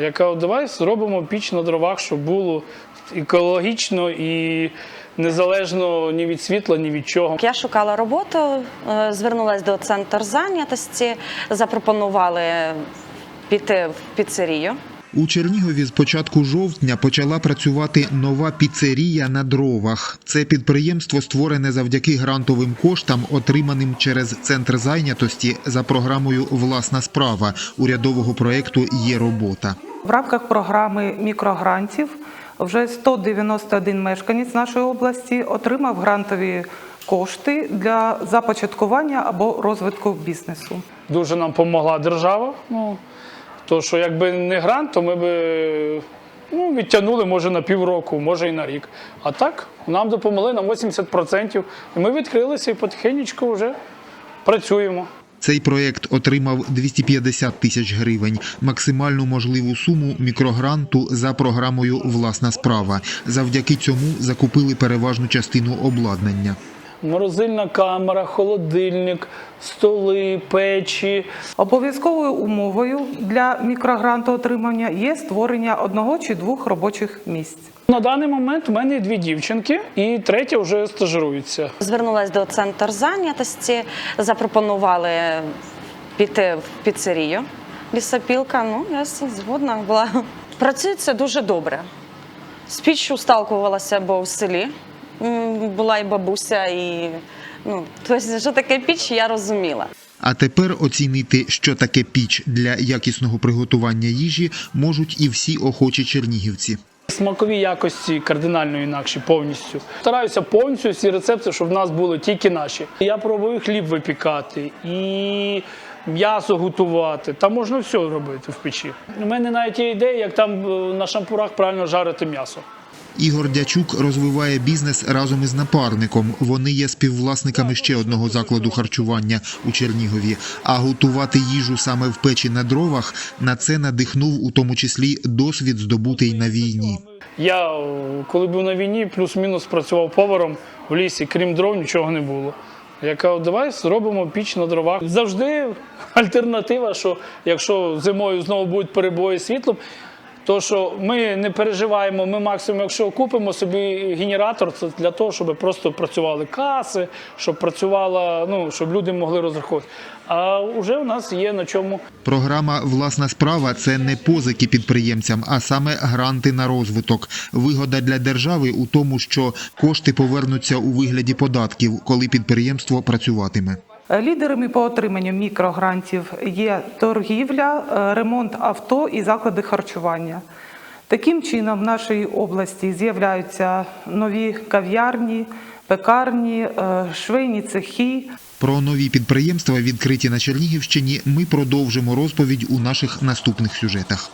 Я кажу, давай зробимо піч на дровах, щоб було екологічно і незалежно ні від світла, ні від чого. Я шукала роботу, е, звернулася до центру зайнятості, запропонували піти в піцерію. У Чернігові з початку жовтня почала працювати нова піцерія на дровах. Це підприємство створене завдяки грантовим коштам, отриманим через центр зайнятості за програмою Власна справа урядового проекту Є робота. В рамках програми мікрогрантів вже 191 мешканець нашої області отримав грантові кошти для започаткування або розвитку бізнесу. Дуже нам допомогла держава. Ну, то, що якби не грант, то ми б ну, відтягнули може на півроку, може і на рік. А так нам допомогли на 80%. І ми відкрилися і потихеньку вже працюємо. Цей проект отримав 250 тисяч гривень, максимальну можливу суму мікрогранту за програмою Власна справа. Завдяки цьому закупили переважну частину обладнання. Морозильна камера, холодильник, столи, печі. Обов'язковою умовою для мікрогранту отримання є створення одного чи двох робочих місць. На даний момент у мене дві дівчинки, і третя вже стажирується. Звернулася до центру зайнятості, запропонували піти в піцерію. Лісопілка, ну я згодна була. Працюється дуже добре. З піччю сталкувалася, бо в селі була і бабуся, і ну, тобто, що таке піч, я розуміла. А тепер оцінити, що таке піч для якісного приготування їжі, можуть і всі охочі чернігівці. Смакові якості кардинально інакші повністю. Стараюся повністю всі рецепти, щоб в нас були тільки наші. Я пробую хліб випікати і м'ясо готувати. Там можна все робити в печі. У мене навіть є ідея, як там е, на шампурах правильно жарити м'ясо. Ігор Дячук розвиває бізнес разом із напарником. Вони є співвласниками ще одного закладу харчування у Чернігові. А готувати їжу саме в печі на дровах на це надихнув у тому числі досвід здобутий на війні. Я, коли був на війні, плюс-мінус працював поваром в лісі, крім дров, нічого не було. Я кажу, давай зробимо піч на дровах. Завжди альтернатива, що якщо зимою знову будуть перебої з світлом, то що ми не переживаємо, ми максимум, якщо купимо собі генератор, це для того, щоб просто працювали каси, щоб працювала, ну щоб люди могли розраховувати. А вже у нас є на чому Програма Власна справа це не позики підприємцям, а саме гранти на розвиток. Вигода для держави у тому, що кошти повернуться у вигляді податків, коли підприємство працюватиме. Лідерами по отриманню мікрогрантів є торгівля, е, ремонт авто і заклади харчування. Таким чином, в нашій області з'являються нові кав'ярні, пекарні, е, швейні цехи. Про нові підприємства, відкриті на Чернігівщині, ми продовжимо розповідь у наших наступних сюжетах.